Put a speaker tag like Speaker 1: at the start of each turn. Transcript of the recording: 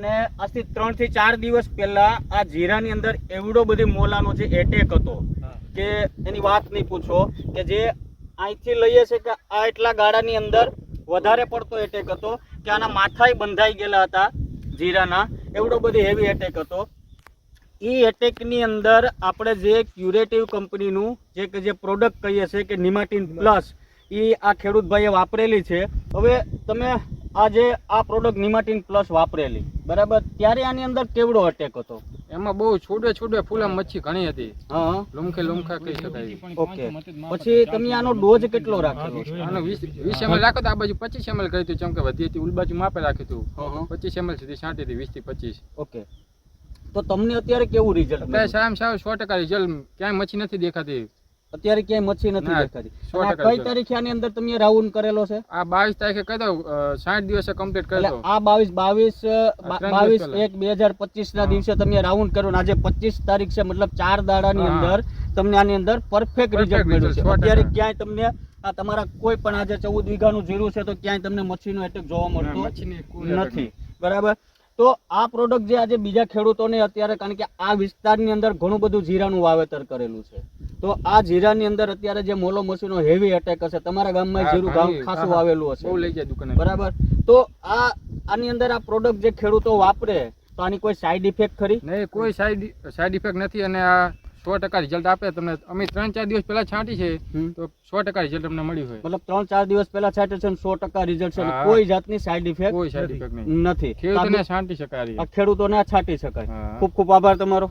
Speaker 1: અને આજથી ત્રણથી ચાર દિવસ પહેલા આ જીરાની અંદર એવડો બધી મોલાનો જે એટેક હતો કે એની વાત નહીં પૂછો કે જે અહીંથી લઈએ છે કે આ એટલા ગાળાની અંદર વધારે પડતો એટેક હતો કે આના માથાય બંધાઈ ગયેલા હતા જીરાના એવડો બધી હેવી એટેક હતો. એ એટેકની અંદર આપણે જે ક્યુરેટિવ કંપનીનું જે કે જે પ્રોડક્ટ કહીએ છીએ કે નિમાટીન પ્લસ એ આ ખેડૂતભાઈએ વાપરેલી છે. હવે તમે આ જે આ પ્રોડક્ટ નિમાટીન પ્લસ વાપરેલી. બરાબર? ત્યારે આની અંદર કેવડો અટેક હતો?
Speaker 2: એમાં બહુ છોડે છોડવે ફૂલા મચ્છી ઘણી હતી.
Speaker 1: હા
Speaker 2: લુમખે લુમખા કહી શકાય.
Speaker 1: ઓકે. પછી તમે આનો ડોઝ કેટલો રાખ્યો?
Speaker 2: આનો વીસ વીસ એમએલ રાખો તો આ બાજુ પચીસ એમએલ કરી હતું ચમકે વધી હતી ઉલ બાજુ માપે રાખ્યું હતું
Speaker 1: હં હં.
Speaker 2: પચીસ એમએલ સુધી છાંટી હતી વીસથી પચીસ.
Speaker 1: ઓકે. તો તમને અત્યારે કેવું રિઝલ્ટ
Speaker 2: સારું સો ટકા રિઝલ્ટ ક્યાંય મચ્છી નથી દેખાતી.
Speaker 1: અત્યારે ક્યાંય મચ્છી નથી દેખાતી. આ કઈ તારીખે આની અંદર તમે રાઉન્ડ કરેલો છે?
Speaker 2: આ બાવીસ તારીખે કહી દઉં સાઠ દિવસે કમ્પ્લીટ કરી દો
Speaker 1: આ બાવીસ બાવીસ
Speaker 2: ત્રણ
Speaker 1: બાવીસ
Speaker 2: દિવસ પહેલા.
Speaker 1: એક બે હજાર પચીસ ના દિવસે તમે રાઉન્ડ કરો આજે પચીસ તારીખ છે મતલબ ચાર દાડાની. અંદર તમને આની અંદર પરફેક્ટ રિઝલ્ટ મળ્યું છે. અત્યારે ક્યાંય તમને આ તમારા કોઈ પણ આજે ચૌદ વીઘાનું જીરું છે તો ક્યાંય તમને મચ્છીનો એટેક જોવા મળતો નથી. બરાબર? તો આ પ્રોડક્ટ જે આજે બીજા ખેડૂતોને અત્યારે કારણ કે આ વિસ્તારની અંદર ઘણું બધું જીરાનું વાવેતર કરેલું છે. તો આ જીરાની અંદર અત્યારે જે મોલો મસીનો હેવી એટેક હશે તમારા ગામમાં જીરું ગામ ખાસું વાવેલું હશે.
Speaker 2: લઈ જાય દુકાને.
Speaker 1: બરાબર? તો આ આની અંદર આ પ્રોડક્ટ જે ખેડૂતો વાપરે તો આની કોઈ સાઈડ ઇફેક્ટ ખરી?
Speaker 2: નહીં કોઈ સાઈડ સાઈડ ઇફેક્ટ નથી અને આ સો ટકા રિઝલ્ટ આપે તમને અમે ત્રણ ચાર દિવસ પહેલા છાંટી છે તો સો ટકા રિઝલ્ટ અમને મળ્યું હોય.
Speaker 1: મતલબ ત્રણ ચાર દિવસ પહેલા છાંટે છે સો ટકા રિઝલ્ટ છે. કોઈ જાતની સાઈડ ઇફેક્ટ
Speaker 2: કોઈ સાઈડ ઇફેક્ટ
Speaker 1: નથી.
Speaker 2: ખેડૂતોને છાંટી શકાય
Speaker 1: ખેડૂતો ખેડૂતોને છાંટી શકાય. ખૂબ ખૂબ આભાર તમારો.